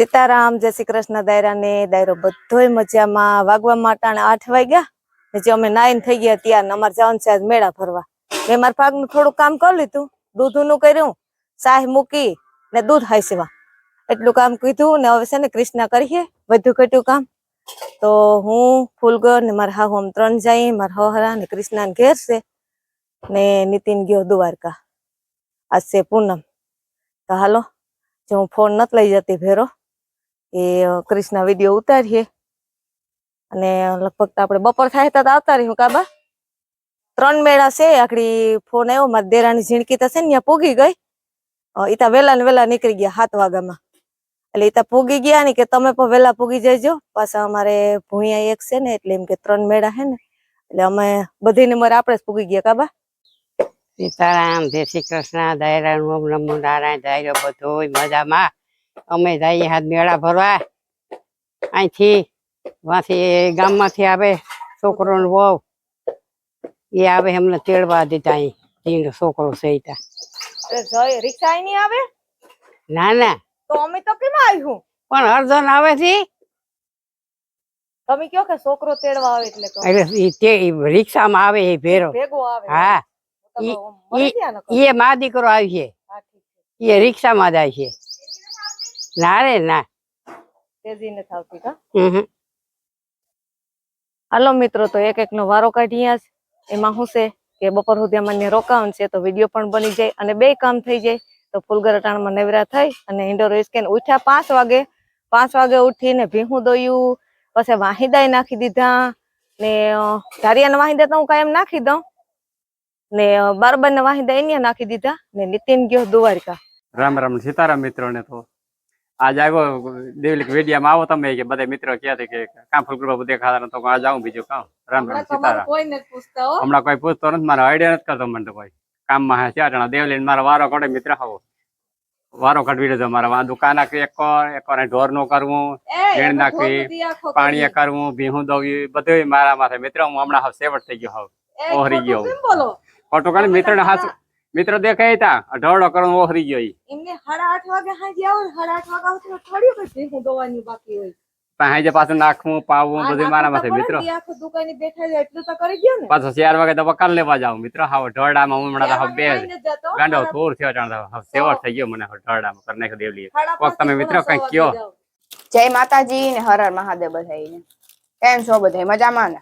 સીતારામ, જય શ્રી કૃષ્ણ દાયરા ને દાયરો બધોય મજામાં. વાગવા માટાણે આઠ વાગ્યા. જે અમે નાઈન થઈ ગયા ત્યાં અમારે જવાનું છે મેળા ફરવા મેં મારા ભાગનું થોડું કામ કરી લીધું. દૂધનું કર્યું સાહ મૂકી ને દૂધ હાઈસવા એટલું કામ કીધું ને હવે છે ને કૃષ્ણ કરીએ બધું ઘટ્યું કામ. તો હું, ફૂલગર ને મારા હાહુ આમ ત્રણ જાય, મારા હહરા ને કૃષ્ણા ને ઘેર છે ને નીતિન ગયો દ્વારકા. આજ છે પૂનમ. તો હાલો, જો હું ફોન નથી લઈ જતી ભેરો. એ ક્રિષ્ના વીડિયો ઉતારીએ. અને લગભગ આપણે બપોર થાય તો આવતા રહ્યું કાબા ત્રણ મેળા છે, આખડી ફોન આવ્યો મારી દેરાની ઝીણકી તો છે ને ત્યાં પૂગી ગઈ. ઈતા વેલા ને વેલા નીકળી ગયા સાત વાગ્યામાં. એટલે ઈતા પૂગી ગયા ને કે તમે પણ વેલા પૂગી જજો. પાછા અમારે ભૂંયા એક છે ને, એટલે એમ કે ત્રણ મેળા છે ને. એટલે અમે બધી નંબર આપણે જ પૂગી ગયા કાબા સીતારામ, જય શ્રી કૃષ્ણ, દયરામ નમો નારાયણ દાયરો બધોય મજામાં. અમે જઈએ હાથ મેળા ભરવા. અહીંથી વાંથી ગામમાંથી આવે છોકરો ને વહુ. એ આવે એમને તેડવા દીધા અહીં. તીન છોકરો છે ત્યાં. રિક્ષા નહીં આવે? ના ના. તો અમે તો કેમ આવ્યું પણ અર્ધન આવે છે? તમે કયો કે છોકરો તેડવા આવે એટલે એટલે તે રિક્ષામાં આવે એ ભેરો. ભેગો આવે. હા. એ મા દીકરો આવી છે. એ રિક્ષામાં જાય છે. ના રે ના. તેજી નથી આવતી કા? હમ હમ. હાલો મિત્રો તો એક એક નો વારો કાઢીએ એમાં શું છે કે બપોર સુધી અમારે રોકાવાનું છે તો વીડિયો પણ બની જાય અને બે કામ થઈ જાય. તો ફૂલગર અટાણમાં નવરા થઈ અને ઇન્ડોર સ્કેન ઉઠ્યા પાંચ વાગે. પાંચ વાગે ઉઠીને ભીહું દોયું પછી વાહિદાય નાખી દીધા. ને ધારિયાના વાહિદા તો હું કાયમ નાખી દઉં. ને બારબાર ને વાહિદા અહીંયા નાખી દીધા. ને નીતિન ગયો દ્વારકા. રામ રામ સીતારામ મિત્રોને તો આજ આવ્યો દેવલિક વેડિયામાં આવો તમે કે બધા મિત્રો કહે છે કે કામ ફૂલ કરવા બધે ખાતા તો આજ આવું બીજું કામ. રામ રામ સીતારામ. હમણાં કોઈ પૂછતો નથી મારો આઈડિયા નથી કરતો મને તો કોઈ. કામમાં હે ચાર જણા દેવલિન મારો વારો કાઢે મિત્ર આવો. વારો કાઢવી લીધો મારા આ દુકાન આખી એક એક ઢોરનું કરવું ભેણ નાખવી પાણી કરવું ભીહું દોવી બધું મારા માથે. મિત્ર હું હમણાં સેવટ થઈ ગયો હાવ. ઓહરી ગયો ખોટું કારણ મિત્ર ને હાથ મિત્ર દેખાય તા? ઢોળો કરવું ઓહરી ગયો ઈ. એમને સાડા આઠ વાગે હાજી આવો ને સાડા આઠ વાગે આવો તો થોડી પછી હું દવાની બાકી હોય. પાછું નાખવું પાવું બધું મારા માથે મિત્રો. આખું દુકાને બેઠા છે એટલું તો કરી ગયો ને. પાછો ચાર વાગે તો વકાલ લેવા જાવ મિત્રો. હાવ ઢોરડામાં હું હમણાં તો હાવ બે ગાંડો થોર થયો જાણ તો. હાવ થઈ ગયો મને હાવ ઢોરડામાં કરી કોક તમે મિત્રો કઈ કયો. જય માતાજી ને હર હર મહાદેવ બધાઈને કેમ છો બધા મજામાં ને?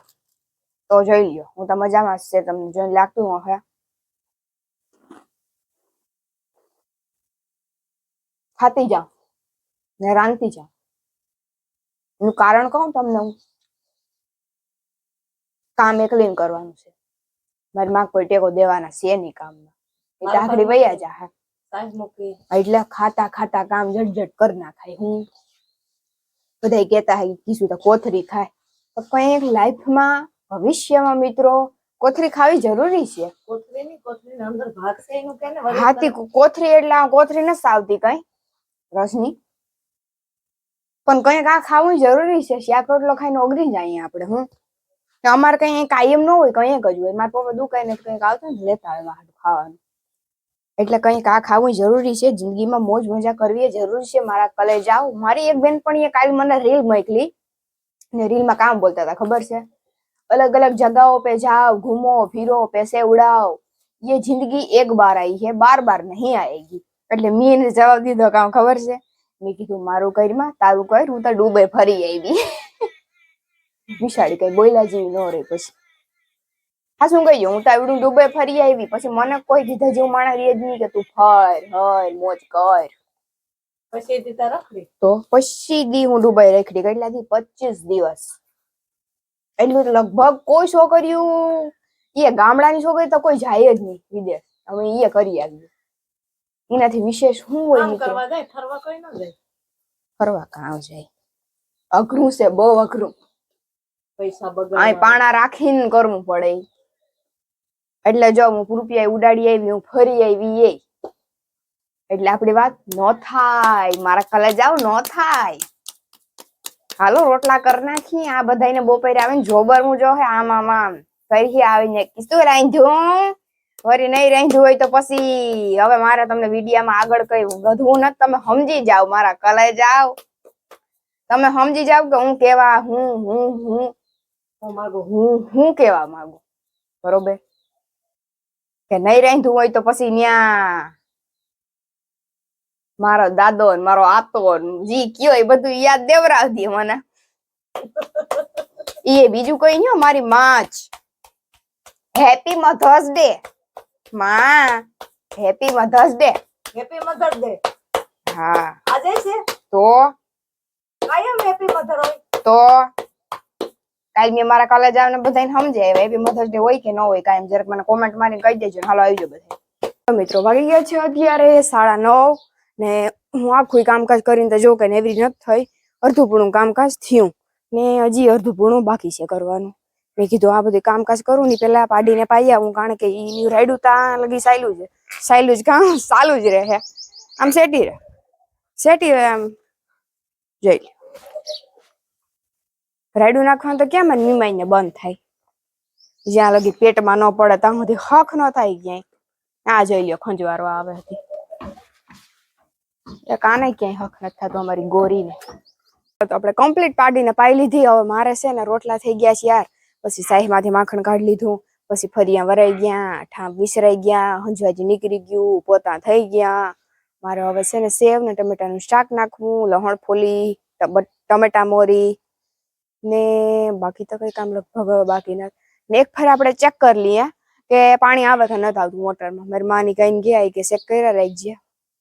તો જોઈ લ્યો હું તો મજામાં છે તમને જોઈને લાગતું હશે. ખાતી જાઉં ને રાંધતી જાઉં. એનું કારણ કહું તમને હું? કામ એકલીને કરવાનું છે. મારી માં કોઈ ટેકો દેવાના છે નહીં કામમાં. એ આખડી વૈયા જા એટલે ખાતા ખાતા કામ ઝટઝટ કરી નાખાય. હું બધા કહેતા હે કીશું તો કોથરી ખાય. તો કંઈક લાઈફમાં ભવિષ્યમાં મિત્રો કોથરી ખાવી જરૂરી છે. કોથળીની- કોથળીની અંદર ભાગ છે એનું કે ને હાથી કોથરી એટલે કોથરી ન સાવતી કઈ. રસની પણ કંઈક આ ખાવું જરૂરી છે શાક રોટલો ખાઈને ઓગળી જાય આપણે હું ને અમારે કઈ કાયમ ન હોય કંઈક જ હોય મારા પપ્પા દુકાને કંઈક આવતા ને લેતા આવે મારું ખાવાનું એટલે કંઈક આ ખાવું જરૂરી છે જિંદગીમાં મોજ મજા કરવી એ જરૂરી છે મારા કલે જાઓ મારી એક બેનપણીએ કાલે મને રીલ મોકલી ને રીલમાં કામ બોલતા હતા ખબર છે अलग अलग जगहों पे जाओ घूमो फिरो पैसे उड़ाओ ये जिंदगी एक बार आई है बार बार नहीं आएगी એટલે મેં એને જવાબ દીધો કામ ખબર છે? મેં કીધું મારું કરમાં તારું કર હું તો ડૂબે ફરી આવી. વિશાળી કઈ બોયલા જેવી ન રે પછી. હા શું કહ્યું હું તો આવડું ડૂબે ફરી આવી. પછી મને કોઈ કીધા જેવું માણસ રે જ નહીં કે તું ફર હર મોજ કર. પછી દીધા રખડી? તો પછી દી હું ડૂબાઈ રખડી. કેટલા દી? પચીસ દિવસ. એટલું લગભગ કોઈ છોકરીઓ એ ગામડાની છોકરી તો કોઈ જાય જ નહીં વિદેશ. અમે એ કરી આવી એનાથી વિશેષ શું હોય કામ કરવા જાય ફરવા કઈ ન જાય. ફરવા કાં જાય? અઘરું છે બહુ અઘરું. પૈસા બગડ બગાડવા પાણા રાખીને કરવું પડે. એટલે જો હું રૂપિયા ઉડાડી આવી હું ફરી આવી એ. એટલે આપડી વાત ન થાય. મારા કલે જાવ ન થાય. હાલો રોટલા કરી નાખી. આ બધાને બપોરે આવીને જોબર હું જો હે આમ આમ આમ. ફરી આવીને કીધું રાંધ્યું. વળી નહીં રાંધ્યું હોય તો પછી હવે મારે તમને વિડીયામાં આગળ કહ્યું. ગધવું નથી, તમે સમજી જાઓ, મારા કલાય જાઓ. તમે સમજી જાવ કે હું કેવા, હું હું હું. માગું, હું હું કેવા માંગુ? બરોબર? કે નહીં રાંધવું હોય તો પછી ત્યાં મારો દાદો મારો આતો જી કયો એ બધું યાદ દેવરાવતી મને. એ બીજું કઈ નહીં મારી માં જ. હેપી મધર્સ ડે માં happy mother's day happy mother day હા. આજે છે? તો? કાયમ હેપી મધર હોય. તો? કાલ મેં મારા કોલેજ આવને બધાને સમજે હેપી મધર્સ ડે હોય કે ન હોય કાયમ જરાક મને કોમેન્ટ મારીને કહી દેજો હાલો આવજો બધા મિત્રો વાગી ગયા છે અત્યારે સાડા નવ ને હું આખું કામકાજ કરીને તો જો કે એવી નથી થઈ અડધું પૂરું કામકાજ થયું ને હજી અડધું પૂરું બાકી છે કરવાનું. મેં કીધું, આ બધું કામકાજ કરું ને પેલા પાડીને પાઈ આવું, કારણ કે ઈ રાયડું ત્યાં લગી સાયલું છે. સાયલું જ કામ સાલું જ રહે આમ સેટી રહે. સેટી રહે આમ. જઈ રાયડું નાખવાનું તો કેમ નિમાઈને બંધ થાય? જ્યાં લગી પેટમાં ન પડે, ત્યાં સુધી હક ન થાય ક્યાંય. આ જોઈ લ્યો, ખંજવારો આવે હતી એક આને ક્યાંય હક નથી થતો અમારી ગોરીને. તો આપણે કમ્પ્લીટ પાડીને પાઈ લીધી, હવે મારે છે ને રોટલા થઈ ગયા છે યાર. પછી શાહીમાંથી માખણ કાઢી લીધું, પછી ફરિયા વરાઈ ગયા, ઠામ વિસરાઈ ગયા હંજવાજી નીકળી ગયું, પોતા થઈ ગયા. મારે હવે છે ને સેવ ને ટમેટાનું શાક નાખવું, લહણ ફોલી ટમેટા મોરી ને બાકી તો કઈ કામ લગભગ બાકી ના, ને એક ફરી આપણે ચેક કરી લઈએ કે પાણી આવે કે નથી આવતું મોટરમાં. મારી માની કહીને ગયા કે ચેક કર્યા રાખજે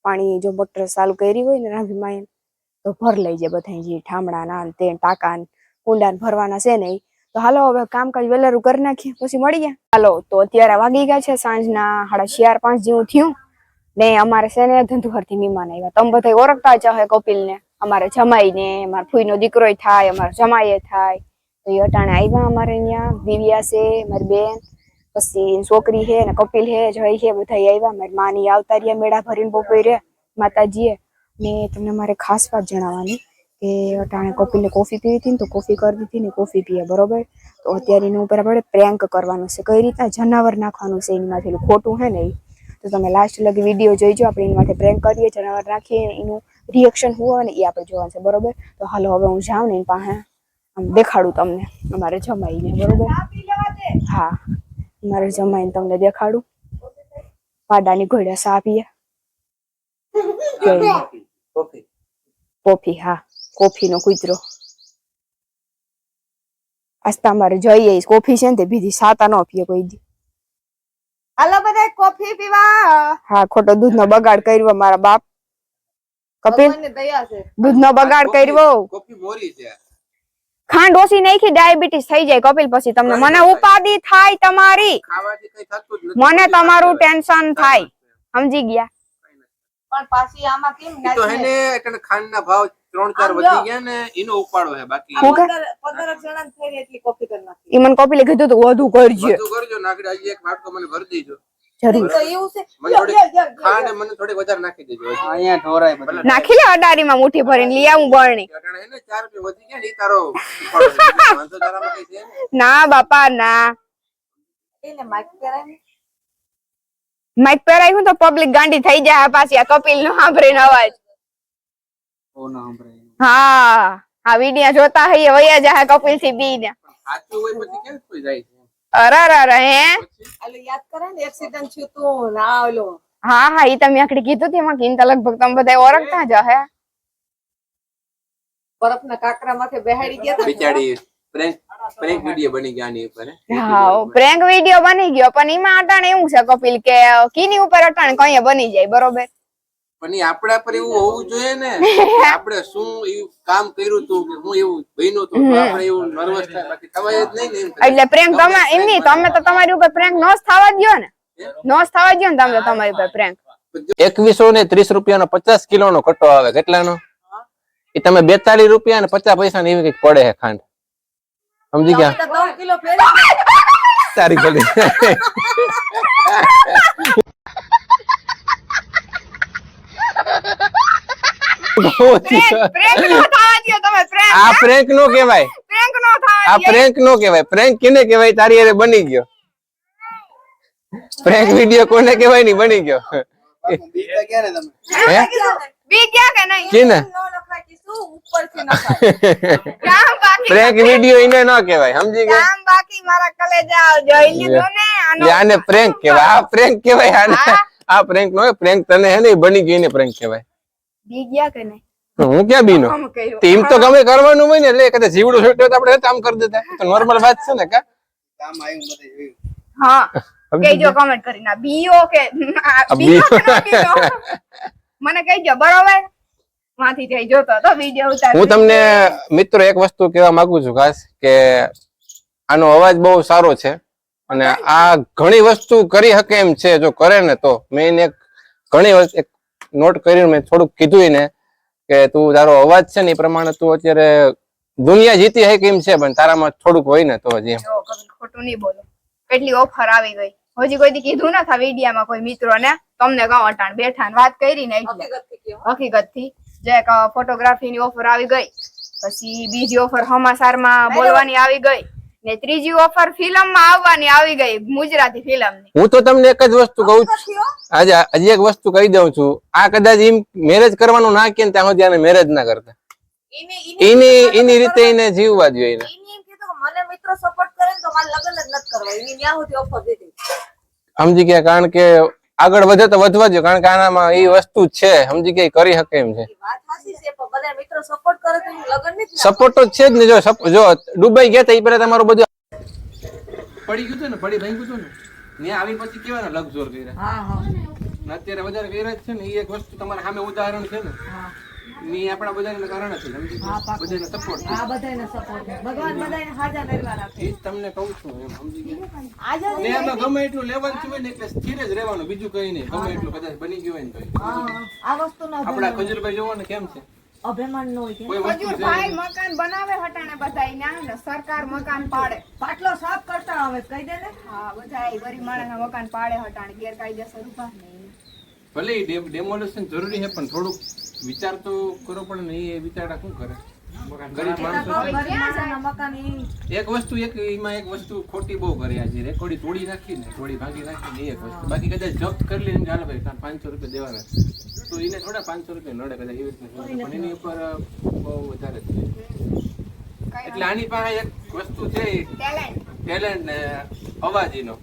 પાણી જો મોટર ચાલુ કરી હોય ને રાભી માએ, તો ભર લઈ જાય બધા જે ઠામડા ના તે ટાંકા કુંડા ભરવાના છે ને. હાલો, હવે કામકાજ વેલેરું કરી નાખીએ, પછી મળી ગયા. હાલો, તો અત્યારે વાગી ગયા છે સાંજના સાડા ચાર, પાંચ જેવું થયું. ને અમારે છે ને ધંધુહરથી મહેમાન આવ્યા. તમે બધા ઓળખતા જ કપિલ ને અમારે જમાઈ ને મારા ફૂઈનો દીકરો થાય, અમારો જમાઈ થાય. તો એ અટાણે આવ્યા અમારે ત્યાં દિવ્યા છે, મારી બેન, પછી છોકરી છે ને કપિલ છે, જય છે બધા આવ્યા. મારી માની આવતા રહ્યા, મેળા ભરીને બપોરે માતાજીએ. ને તમને મારે ખાસ વાત જણાવવાની. કે અટાણે કપિલને કોફી પીવી હતી ને તો કોફી કરી દીધી ને કોફી પીએ બરોબર? તો અત્યારે એની ઉપર આપણે પ્રેન્ક કરવાનું છે. કઈ રીતના જનાવર નાખવાનું છે એની માથે? ખોટું હે ને એ? તો તમે લાસ્ટ લગી વીડિયો જોઈજો આપણે એની માટે પ્રેન્ક કરીએ જનાવર નાખીએ એનું રિએક્શન શું હોય ને એ આપણે જોવાનું છે બરોબર? તો હાલો હવે હું જાઉં ને એની પાસે આમ દેખાડું તમને. અમારે જમાઈને બરોબર? હા. અમારે જમાઈને તમને દેખાડું. પાડાની ઘોડા સા પીએ. કોફી હા. કોફીનો કૂતરો. આસ્તા મારે જોઈએ કોફી છે ને તે બીજી સાતા ન પીએ કોઈ દી. હાલો બધા કોફી પીવા. હા ખોટો દૂધનો બગાડ કર્યો મારા બાપ. કપિલ દૂધનો બગાડ કર્યો. કોફી મોરી છે. ખાંડ ઓછી નાખી ડાયાબિટીસ થઈ જાય કપિલ પછી તમને. મને ઉપાધિ થાય તમારી. ખાવાથી કઈ થતું જ નથી. મને તમારું ટેન્શન થાય. સમજી ગયા. પણ પાછી આમાં કેમ તો હેને એટલે ખાંડના ભાવ ત્રણ ચાર વધી ગયા ને એનો ઉપાડો હે બાકી હું કે? પંદર જણા થઈ એટલી કોફી કરી નાખી ઈ મને કપિલે કીધું તું વધુ કરજે. વધુ કરજો નાગડે આજે એક વાટકો મને ભરી દેજો. નાખી ભરીને લઈ આવું બરણી. અટાણે હેને ચાર રૂપિયા વધી ગયા ને ઈ તારો ઉપાડો છે. બીજો વાંધો તારામાં કઈ છે નહીં. ના બાપા ના. માઇક પહેરાયું તો પબ્લિક ગાંડી થઈ જાય પાછી આ કપિલ નો સાંભળીને અવાજ. ના. હા આ વિડિયા જોતા હઈએ વયા જાય કપિલથી બી ને. સાચું હોય પછી કેમ કોઈ જાય અરે અરે હે? પછી? યાદ કરે ને એક્સિડન્ટ થયું તું ના ઓલો હા હા ઈ તમે આકડી કીધું તેમાં કિંતા લગભગ તમે બધા ઓળખતા જ હે બરફના કાકરા માથે બેહાડી ગયા તા. બિચારી પ્રેન્ક પ્રેન્ક વિડિયો બની ગયા ની ઉપર હા? પ્રેન્ક વિડિયો બની ગયો પણ એમાં અટાણે એવું છે કપિલ કે કીની ઉપર અટાણે કઈ બની જાય બરોબર? પણ આપણા પર એવું હોવું જોઈએ ને. આપણે શું એવું કામ કર્યું તું કે હું એવું બન્યું તું આપણે એવું નર્વસ થાય. બાકી થવાય જ નહીં ને એટલે પ્રેમ તમે એમ નહીં તમે તો તમારી ઉપર પ્રેન્ક નો જ થવા દયો ને. નો જ થવા દયો ને તમે તમારી ઉપર પ્રેન્ક એકવીસો ને ત્રીસ રૂપિયાનો પચાસ કિલો નો કટ્ટો આવે કેટલાનો? એ તમે બેતાલીસ રૂપિયા ને પચાસ પૈસા ને એવી કંઈક પડે છે ખાંડ. સમજી ગયા? સારી તારી ભલી પ્રેન્ક નો થવા દ્યો તમે પ્રેન્ક આ પ્રેન્ક નો કહેવાય પ્રેન્ક નો થવા આ દ્યો પ્રેન્ક નો કહેવાય પ્રેન્ક કેને કહેવાય તારી હારે બની ગયો પ્રેન્ક વિડિયો કોને કહેવાયની બની ગયો બીતા ક્યારે તમે હે બી ગયા કે નહીં કેને નો લખાય કિસ્સો તું ઉપરથી નખાય કામ બાકી પ્રેન્ક વીડિયો એને ન કહેવાય સમજી ગયા કામ બાકી મારા કલેજા જોઈ લીધું ને આનો એટલે આને પ્રેન્ક કહેવાય આ પ્રેન્ક કહેવાય આને હા. આ પ્રેન્ક નો પ્રેન્ક તને હે ને બની ગઈ ને પ્રેન્ક કહેવાય. બી ગયા કે નહીં? હું ક્યાં બીનો નો? ટીમ તો ગમે કરવાનું હોય ને એટલે કદાચ જીવડું છૂટ્યો તો આપણે કામ કરી દેતા. તો નોર્મલ વાત છે ને કા? કામ આવ્યું બધે હા. કહેજો કમેન્ટ કરીને આ બીઓ કે. ના બીઓ? મને કહેજો બરોબર? માંથી જઈ જોતો તો વિડિયો ઉતાર હું તમને મિત્રો એક વસ્તુ કહેવા માંગુ છું ખાસ કે આનો અવાજ બહુ સારો છે. અને આ ઘણી વસ્તુ કરી શકે એમ છે જો કરે ને તો. મેં એને એક ઘણી વસ્તુ એક નોટ કરીને મેં થોડુંક કીધું એને કે તું તારો અવાજ છે ને એ પ્રમાણે તું અત્યારે દુનિયા જીતી હે કેમ છે પણ તારામાં થોડુંક હોય ને તો હજી ખોટું નહીં બોલો. કેટલી ઓફર આવી ગઈ. હજી કોઈ દી કીધું ના થા વિડીયામાં કોઈ મિત્રો ને તમને કહો અટાણ બેઠા વાત કરી ને હકીકતથી હકીકતથી જે ફોટોગ્રાફી ની ઓફર આવી ગઈ. પછી બીજી ઓફર હમાસારમાં બોલવાની આવી ગઈ. ને ત્રીજી ઓફર ફિલ્મમાં આવવાની આવી ગઈ ગુજરાતી ફિલ્મ હું તો તમને એક જ વસ્તુ કહું છું આજે હજી એક વસ્તુ કહી દઉં છું. આ કદાચ એમ મેરેજ કરવાનું ના કે ત્યાં સુધી આને મેરેજ ના કરતા. એની એની રીતે એને જીવવા જોઈએ એને. મને મિત્રો સપોર્ટ કરે તો મારે લગ્ન જ નથી કરવા. એની ન્યા સુધી ઓફર દીધી. સમજી ગયા? કારણ કે આગળ વધે તો વધવા જોઈએ. કારણ કે આનામાં એ વસ્તુ છે. સમજી ગયા? કરી શકે એમ છે. બધા મિત્રો સપોર્ટ કરે તો એનું લગ્ન નહીં જ ના સપોર્ટ તો છે જ ને જો જો દુબઈ ગયા તા એ પેલા તમારું બધું પડી ગયું હતું ને પડી ભાંગ્યું હતું ને? ત્યાં આવી પછી કેવાના લગઝોર કર્યા. હા હા. અત્યારે વધારે કર્યા છે ને એ એક વસ્તુ તમારા સામે ઉદાહરણ છે ને. ને આપણા બધાને કારણ છે સમજી બધાને સપોર્ટ આ બધાને સપોર્ટ ભગવાન બધાને હાજર નિર્વા રાખે. એ તમને કહું છું એમ સમજી ગયા? આજે ને ગમે એટલું લેવાનું થયું હોય ને એટલે સ્થિર જ રહેવાનું બીજું કઈ નહીં. ગમે એટલું કદાચ બની ગયું હોય ને તો. હા, આ વસ્તુનો આપણા ખજૂરભાઈ જોવો ને કેમ છે? અભિમાન નો હોય કે કોઈ વસ્તુ છે? ભાઈ મકાન બનાવે હટાણે બધાય ને સરકાર મકાન પાડે. પાટલો સાફ કરતા હવે કહી દે ને. હા બધા ગરીબ માણસ મકાન પાડે હટાણે ગેરકાયદેસર ઊભા નહીં ભલે ડેમોલેશન જરૂરી છે પણ થોડુંક વિચાર તો કરો પણ નહીં એ વિચારડા શું કરે? ગરીબ માણસો. છે. ગરીબ માણસોના મકાન એક વસ્તુ એક એમાં એક વસ્તુ ખોટી બહુ કરી આજે. રેકોર્ડી તોડી નાખી ને તોડી ભાગી નાખી ને એક વસ્તુ. બાકી કદાચ જપ્ત કરી લે ચાલો ભાઈ પાંચસો રૂપિયા દેવાના તો એને થોડા પાંચસો રૂપિયા નડે કદાચ એવી રીતના. પણ એની ઉપર બહુ વધારે છે. એટલે આની પાસે એક વસ્તુ છે ટેલેન્ટ. ને અવાજ એનો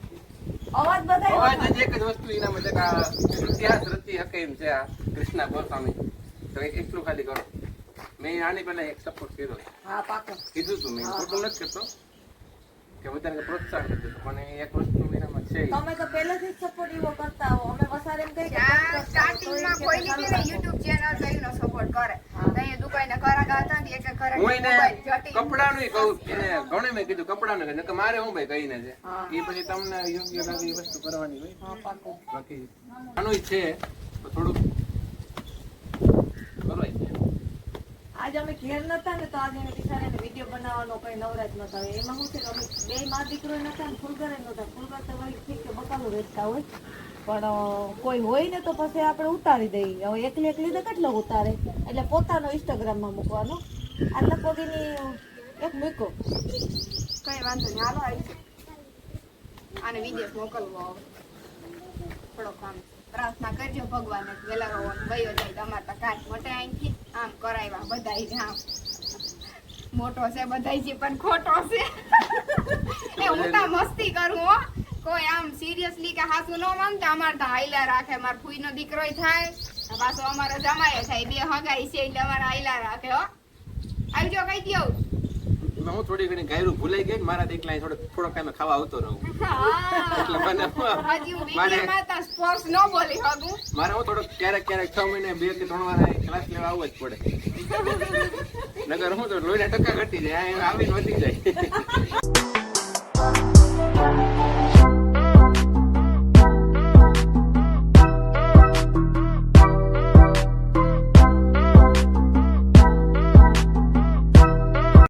અવાજ બધાય અવાજ એક જ વસ્તુ એના મતલબ આ ઇતિહાસ રચી હકે એમ છે આ કૃષ્ણા ગોસ્વામી. તો એટલું ખાલી કરો. મેં આની પહેલા એક સપોર્ટ કર્યો. હા પાકો કીધું તું મેં. ખોટું નથી કરતો કે વધારે પ્રોત્સાહન નથી. પણ એક વસ્તુ તમે તો પહેલેથી જ સપોર્ટ એવો કરતા હો. અમે વસારે એમ કહી સ્ટાર્ટિંગમાં કોઈ ની કે યુટ્યુબ ચેનલ કઈ નો સપોર્ટ કરે. તો અહીંયા દુકાને કરાગા હતા ને એક એક કરે હું એને કપડાનું કહું એને ઘણે મેં કીધું કપડાનું કે નકર મારે હું ભાઈ કહીને છે? એ પછી તમને યોગ્ય લાગે એ વસ્તુ કરવાની હોય. હા પાકો. બાકી આનું છે તો થોડુંક કરવાય છે. આજે અમે ઘેર નતા ને તો આજે અમે બિચારાને વીડિયો બનાવવાનો કઈ નવરાજ નતા હોય એમાં શું છે કે અમે બે માં દીકરો નતા ને ફૂલગર નતા. ફૂલગર તો વળી ઠીક છે, બકાલું વેચતા હોય. પણ કોઈ હોય ને તો પછી આપણે ઉતારી દઈએ. હવે એકલી એકલી તો કેટલો ઉતારે? એટલે પોતાનો ઇન્સ્ટાગ્રામમાં મૂકવાનો. આ લગભગ એની એક મૂકો કઈ વાંધો નહીં. હાલો, આવી આને વિદેશ મોકલવો થોડો કામ. પ્રાર્થના કરજો, ભગવાન વેલા રહો ગયો જાય તમારે તો મોટે અહીંથી. આમ કરાવ્યા બધાય જામ મોટો છે બધાય છે પણ ખોટો છે. એ હું તો મસ્તી કરું, હો. કોઈ આમ સિરિયસલી કે હાસુ ન માનતા, અમારે તો હાઈલા રાખે. માર ફૂઈનો દીકરોય થાય. પાછો અમારો જમાય થાય. બે હગાઈ છે એટલે અમારા હાઈલા રાખે, હો. આવજો કઈ દઉં હું થોડી ઘણી ગાયરું ભૂલાઈ ગઈ મારા દીકલા થોડો થોડો ટાઈમે ખાવા આવતો રહું. એટલે મને મારે હું થોડો ક્યારેક ક્યારેક છ મહિને બે કે ત્રણ વાર ક્લાસ લેવા આવવો જ પડે. નગર હું તો લોહીના ટકા ઘટી જાય આવીને વધી જાય.